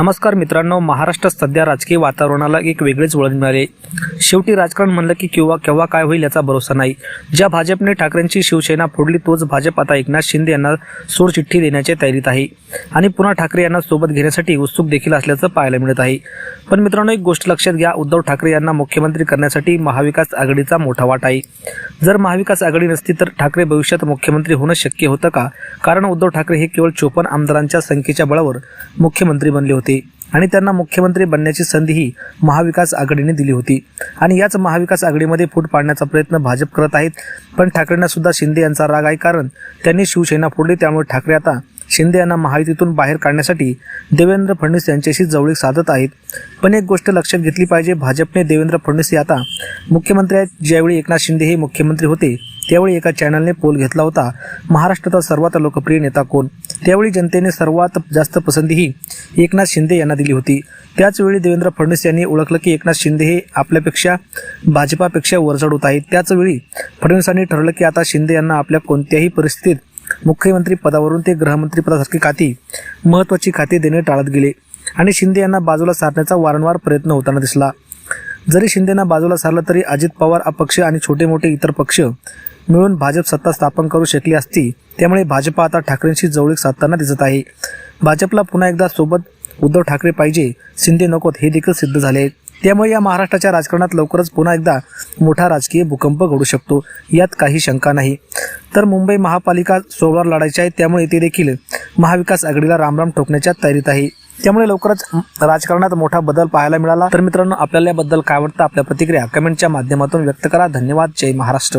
नमस्कार मित्रांनो महाराष्ट्रात सध्या राजकीय वातावरणाला एक वेगळेच वळण मिळाले. शेवटी राजकारण म्हणलं की किंवा केव्हा काय होईल याचा भरोसा नाही. ज्या भाजपने ठाकरेंची शिवसेना फोडली तोच भाजप आता एकनाथ शिंदे यांना सोडचिठ्ठी देण्याच्या तयारीत आहे. आणि पुन्हा ठाकरे यांना सोबत घेण्यासाठी उत्सुक देखील असल्याचं पाहायला मिळत आहे. पण मित्रांनो एक गोष्ट लक्षात घ्या उद्धव ठाकरे यांना मुख्यमंत्री करण्यासाठी महाविकास आघाडीचा मोठा वाटा आहे. जर महाविकास आघाडी नसती तर ठाकरे भविष्यात मुख्यमंत्री होणं शक्य होतं का? कारण उद्धव ठाकरे हे केवळ चोपन्न आमदारांच्या संख्येच्या बळावर मुख्यमंत्री बनले होते. होते आणि त्यांना मुख्यमंत्री बनण्याची संधीही महाविकास आघाडीने दिली होती. आणि याच महाविकास आघाडीमध्ये फूट पाडण्याचा प्रयत्न भाजप करत आहेत. पण ठाकरेंना सुद्धा शिंदे यांचा राग आहे कारण त्यांनी शिवसेना फोडली त्यामुळे ठाकरे आता शिंदे यांना महायुतीतून बाहेर काढण्यासाठी देवेंद्र फडणवीस यांच्याशी जवळीक साधत आहेत. पण एक गोष्ट लक्षात घेतली पाहिजे भाजपने देवेंद्र फडणवीस हे आता मुख्यमंत्री आहेत. ज्यावेळी एकनाथ शिंदे हे मुख्यमंत्री होते त्यावेळी एका चॅनलने पोल घेतला होता महाराष्ट्राचा सर्वात लोकप्रिय नेता कोण? त्यावेळी जनतेने सर्वात जास्त पसंती ही एकनाथ शिंदे यांना दिली होती. त्याचवेळी देवेंद्र फडणवीस यांनी ओळखलं की एकनाथ शिंदे हे आपल्यापेक्षा भाजपापेक्षा वरचढ होत आहेत. त्याचवेळी फडणवीसांनी ठरलं की आता शिंदे यांना आपल्या कोणत्याही परिस्थितीत मुख्यमंत्री पदावरून ते गृहमंत्री पदासारखी खाती महत्त्वाची खाती देणे टाळत गेले. आणि शिंदे यांना बाजूला सारण्याचा वारंवार प्रयत्न होताना दिसला. जरी शिंदेना बाजूला सारलं तरी अजित पवार अपक्ष आणि छोटे मोठे इतर पक्ष मिळून भाजप सत्ता स्थापन करू शकली असती त्यामुळे भाजप आता ठाकरेंशी जवळीक साधताना दिसत आहे. भाजपला पुन्हा एकदा सोबत उद्धव ठाकरे पाहिजे शिंदे नकोत हे देखील सिद्ध झाले. त्यामुळे या महाराष्ट्राच्या राजकारणात लवकरच पुन्हा एकदा मोठा राजकीय भूकंप घडू शकतो यात काही शंका नाही. तर मुंबई महापालिका सोमवार लढायची आहे त्यामुळे येथे देखील महाविकास आघाडीला रामराम ठोकण्याच्या तयारीत आहे. त्यामुळे लवकरच राजकारणात मोठा बदल पाहायला मिळाला. तर मित्रांनो आपल्याला याबद्दल काय वाटतं? आपल्या प्रतिक्रिया कमेंटच्या माध्यमातून व्यक्त करा. धन्यवाद. जय महाराष्ट्र.